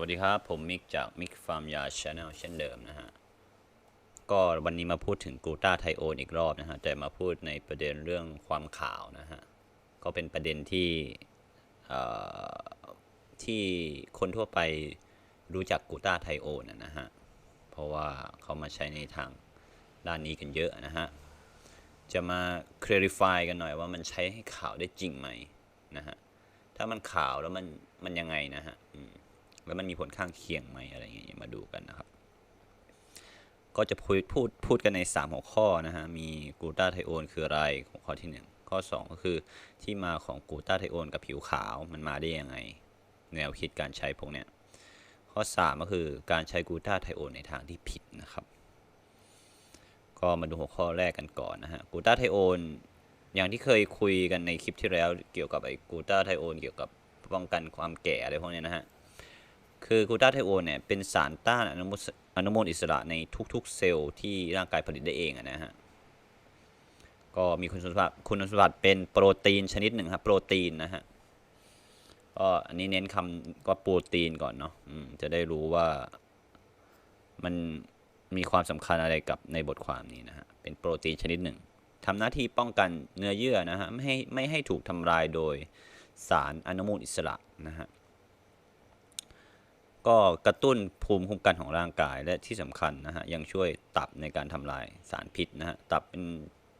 วัสดีครับ ผมมิกจากมิกฟาร์มยาชาแนลเช่นเดิมนะฮะ ก็วันนี้มาพูดถึงกูต้าไทโอนอีกรอบนะฮะ แต่มาพูดในประเด็นเรื่องความขาวนะฮะ ก็เป็นประเด็นที่ที่คนทั่วไปรู้จักกูต้าไทโอนนะนะฮะ เพราะว่าเขามาใช้ในทางด้านนี้กันเยอะนะฮะ จะมา clarify กันหน่อยว่ามันใช้ให้ขาวได้จริงไหมนะฮะ ถ้ามันขาวแล้วมันมันยังไงนะฮะ แล้วมันมีผลข้างเคียงไหมอะไรเงี้ยมาดูกันนะครับ ก็จะพูดพูดพูดกันใน 3 หัวข้อนะฮะ มีกูตาไทโอนคืออะไรหัวข้อที่ 1 ข้อ 2 ก็คือที่มาของกูตาไทโอนกับผิวขาวมันมาได้ยังไง แนวคิดการใช้พวกเนี้ยข้อ 3 ก็คือการใช้กูตาไทโอนในทางที่ผิดนะครับ ก็มาดูหัวข้อแรกกันก่อนนะฮะกูตาไทโอนอย่างที่เคยคุยกันในคลิปที่แล้วเกี่ยวกับไอ้กูตาไทโอนเกี่ยวกับป้องกันความแก่อะไรพวกเนี้ยนะฮะ คือกูตาไทโอนเนี่ยเป็นสารต้านอนุมูลอนุมูลอิสระในทุกๆ เซลล์ที่ร่างกายผลิตได้เองนะฮะ ก็มีคุณสมบัติคุณสมบัติเป็นโปรตีนชนิดหนึ่งครับ โปรตีนนะฮะ ก็อันนี้เน้นคำว่าโปรตีนก่อนเนาะจะได้รู้ว่ามันมีความสำคัญอะไรกับในบทความนี้นะฮะ เป็นโปรตีนชนิดหนึ่งทำหน้าที่ป้องกันเนื้อเยื่อนะฮะ ไม่ให้ไม่ให้ถูกทำลายโดยสารอนุมูลอิสระนะฮะ ก็กระตุ้นภูมิคุ้มกันของร่างกายและที่สำคัญนะฮะยังช่วยตับในการทำลายสารพิษนะฮะตับเป็น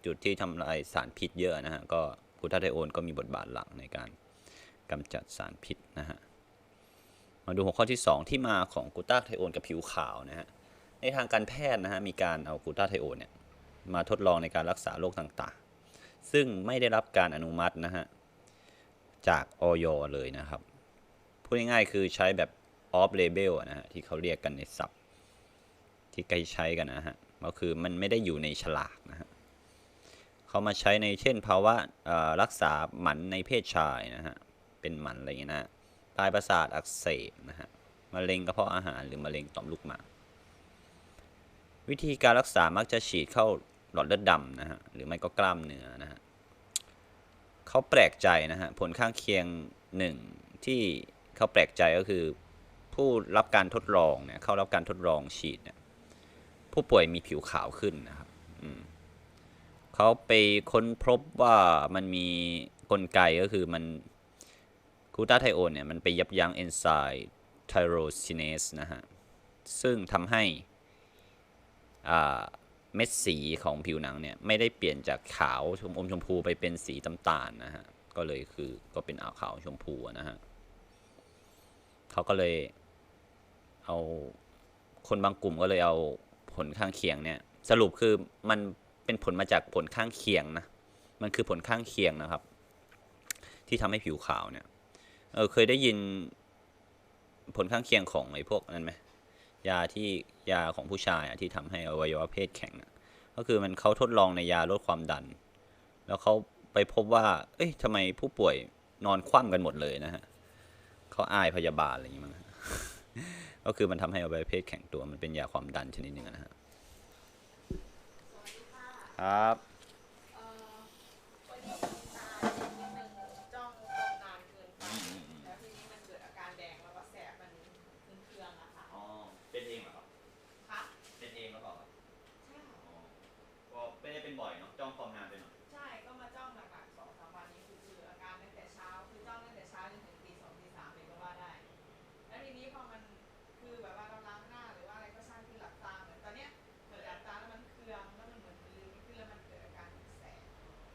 จุดที่ทำลายสารพิษเยอะนะฮะก็กลูตาไทโอนก็มีบทบาทหลักในการกำจัดสารพิษนะฮะมาดูหัวข้อที่ 2 ที่มาของกูตาไทโอนกับผิวขาวนะฮะในทางการแพทย์นะฮะมีการเอากูตาไทโอนเนี่ยมาทดลองในการรักษาโรคต่างๆ ซึ่งไม่ได้รับการอนุมัตินะฮะจากออยเลยนะครับพูดง่ายๆคือใช้แบบ off label อะนะฮะที่เขาเรียกกันในศัพท์ที่ใกล้ใช้กันนะฮะก็คือมันไม่ได้อยู่ในฉลากนะฮะเขามาใช้ในเช่นภาวะรักษาหมันในเพศชายนะฮะเป็นหมันอะไรอย่างเงี้ยนะฮะปลายประสาทอักเสบนะฮะมะเร็งกระเพาะอาหารหรือมะเร็งต่อมลูกหมากวิธีการรักษามักจะฉีดเข้าหลอดเลือดดำนะฮะหรือไม่ก็กล้ามเนื้อนะฮะเขาแปลกใจนะฮะผลข้างเคียงหนึ่งที่เขาแปลกใจก็คือ ผู้รับการทดลองเนี่ยเข้ารับการทดลองฉีดเนี่ยผู้ป่วยมีผิวขาวขึ้นนะครับเขาไปค้นพบว่ามันมีกลไกก็คือมันกูต้าไทโอนเนี่ยมันไปยับยั้งเอนไซม์ไทโรซินเนสนะฮะ ซึ่งทำให้อ่าเม็ดสีของผิวหนังเนี่ย ไม่ได้เปลี่ยนจากขาวชมอมชมพูไปเป็นสีน้ำตาลนะฮะ ก็เลยคือก็เป็นอาขาวชมพูนะฮะเขาก็เลย เอาคนบางกลุ่มก็เลยเอาผลข้างเคียงเนี่ย สรุปคือมันเป็นผลมาจากผลข้างเคียงนะ มันคือผลข้างเคียงนะครับ ที่ทำให้ผิวขาวเนี่ยเออเคยได้ยินผลข้างเคียงของไอ้พวกนั้นไหมยาที่ยาของผู้ชายอะที่ทำให้อวัยวะเพศแข็งก็คือมันเขาทดลองในยาลดความดัน แล้วเขาไปพบว่า เอ้ยทำไมผู้ป่วยนอนคว่ำกันหมดเลยนะฮะเขาอายพยาบาลอะไรอย่างงี้มั้ง ก็คือมันทำให้อวัยวะเพศแข็งตัวมันเป็นยาความดันชนิดหนึ่งอะนะฮะครับเอ่อวันนี้คุณตานิดนึงจ้องจ้องนานเกินไปแล้วทีนี้มันเกิดอาการแดงแล้วก็แสบมันเครื่องๆอะค่ะอ๋อเป็นเองเหรอครับค่ะเป็นเองหรือเปล่าครับใช่ค่ะก็ไม่ได้เป็นบ่อยเนาะจ้องความนานไปหน่ คือแบบว่าเราล้างหน้าหรือว่าอะไรก็ช่างที่หลับตาเหมือนตอนเนี้ยเหมือนหลับตาแล้วมันเคืองแล้วมันเหมือนลืมไม่ขึ้นแล้วมันเกิดอาการแสบ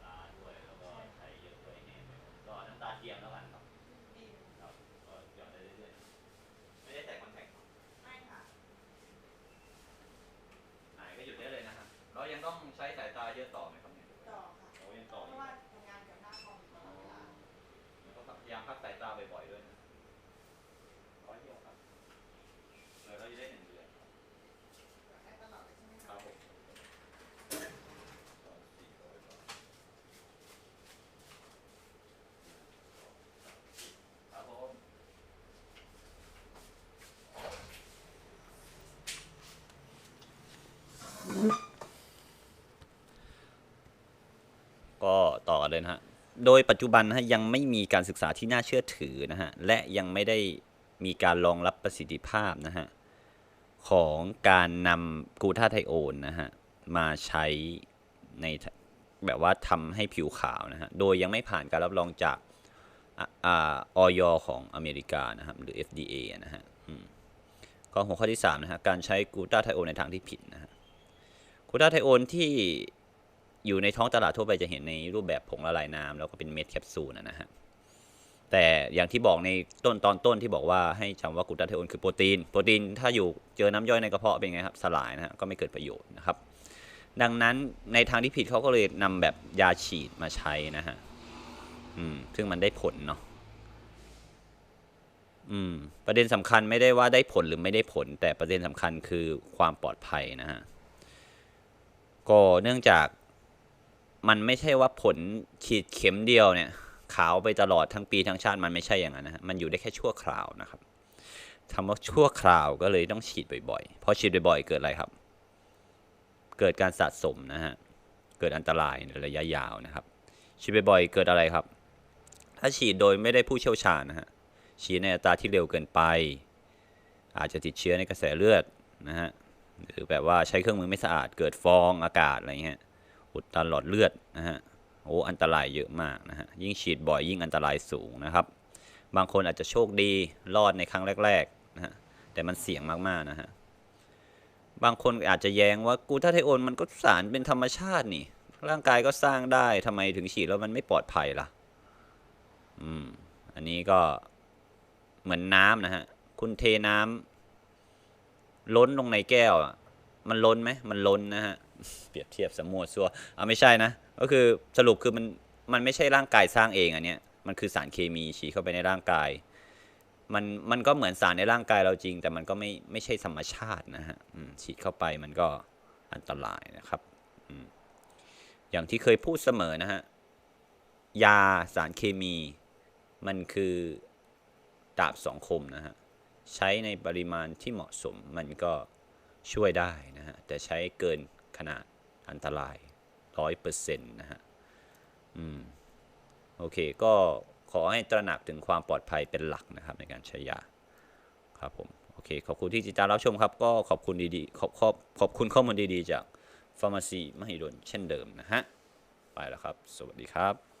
ตาด้วยแล้วก็ไทยเยอะด้วยแห้งด้วยก็น้ำตาเทียมแล้วกันครับดีครับก็หยอดได้เรื่อยๆไม่ได้ใส่คอนแทคไม่ค่ะหายก็หยุดได้เลยนะครับเรายังต้องใช้สายตาเยอะต่อไหมครับเนี่ยต่อค่ะโอ้ยังเพต่ออยู่ราะว่าทำงานกับหน้าคอมตลอดเวลาแล้วก็พยายามพักสายตาบ่อยๆด้วยนะร้อยเดียวครับ เออเราจะได้หนึ่งเดือนได้ตลอดเลยใช่ไหมครัคะบผมสองสี่ร้อยบาทครับผมก็ต่อกันเลยนะฮะ โดยปัจจุบันนะฮะยังไม่มีการศึกษาที่น่าเชื่อถือนะฮะ และยังไม่ได้มีการรองรับประสิทธิภาพนะฮะ ของการนำกูทาไทโอนนะฮะ มาใช้ในแบบว่าทำให้ผิวขาวนะฮะ โดยยังไม่ผ่านการรับรองจากอะอ่าออยของอเมริกานะครับ หรือ FDA นะฮะก็หัวข้อที่3นะฮะ การใช้กูตาไทโอนในทางที่ผิดนะฮะ กูตาไทโอนที่อยู่ในท้องตลาดทั่วไปจะเห็นในรูปแบบผงละลายน้ำแล้วก็เป็นเม็ดแคปซูลนะฮะ แต่อย่างที่บอกในต้นตอนต้นที่บอกว่าให้จำว่ากูตาไทโอนคือโปรตีน โปรตีนถ้าอยู่เจอน้ำย่อยในกระเพาะเป็นไงครับสลายนะฮะก็ไม่เกิดประโยชน์นะครับ ดังนั้นในทางที่ผิดเขาก็เลยนำแบบยาฉีดมาใช้นะฮะอืมซึ่งมันได้ผลเนาะอืมประเด็นสำคัญไม่ได้ว่าได้ผลหรือไม่ได้ผล แต่ประเด็นสำคัญคือความปลอดภัยนะฮะก็เนื่องจากมันไม่ใช่ว่าผลฉีดเข็มเดียวเนี่ย ขาวไปตลอดทั้งปีทั้งชาติมันไม่ใช่อย่างนั้นนะฮะมันอยู่ได้แค่ชั่วคราวนะครับคำว่าชั่วคราวก็เลยต้องฉีดบ่อยๆพอฉีดบ่อยๆเกิดอะไรครับ เกิดการสะสมนะฮะเกิดอันตรายในระยะยาวนะครับ ฉีดบ่อยๆเกิดอะไรครับ ถ้าฉีดโดยไม่ได้ผู้เชี่ยวชาญนะฮะฉีดในอัตราที่เร็วเกินไป อาจจะติดเชื้อในกระแสเลือดนะฮะหรือแบบว่าใช้เครื่องมือไม่สะอาดเกิดฟองอากาศอะไรเงี้ยอุดตันหลอดเลือดนะฮะ โอ้อันตรายเยอะมากนะฮะยิ่งฉีดบ่อยยิ่งอันตรายสูงนะครับ บางคนอาจจะโชคดีรอดในครั้งแรกๆนะฮะแต่มันเสี่ยงมากๆนะฮะบางคนอาจจะแย้งว่ากลูตาไทโอนมันก็สารเป็นธรรมชาตินี่ ร่างกายก็สร้างได้ทำไมถึงฉีดแล้วมันไม่ปลอดภัยล่ะอืมอันนี้ก็เหมือนน้ำนะฮะคุณเทน้ำล้นลงในแก้วมันล้นไหมมันล้นนะฮะเปรียบเทียบสมมติซัวเอาไม่ใช่นะ ก็คือสรุปคือมันมันไม่ใช่ร่างกายสร้างเองอันเนี้ยมันคือสารเคมีฉีดเข้าไปในร่างกาย มันมันก็เหมือนสารในร่างกายเราจริง แต่มันก็ไม่ไม่ใช่ธรรมชาตินะฮะฉีดเข้าไปมันก็อันตรายนะครับอย่างที่เคยพูดเสมอนะฮะยาสารเคมี มันคือดาบสองคมนะฮะใช้ในปริมาณที่เหมาะสมมันก็ช่วยได้นะฮะแต่ใช้เกินขนาดอันตราย ร้อยเปอร์เซ็นต์นะฮะ อืม โอเค ก็ขอให้ตระหนักถึงความปลอดภัยเป็นหลักนะครับ ในการใช้ยา ครับผม โอเค ขอบคุณที่ติดตามรับชมครับ ก็ขอบคุณดีๆ ขอบขอบขอบคุณข้อมูลดีๆ จากฟาร์มาซีมหิดลเช่นเดิมนะฮะ ไปแล้วครับ สวัสดีครับ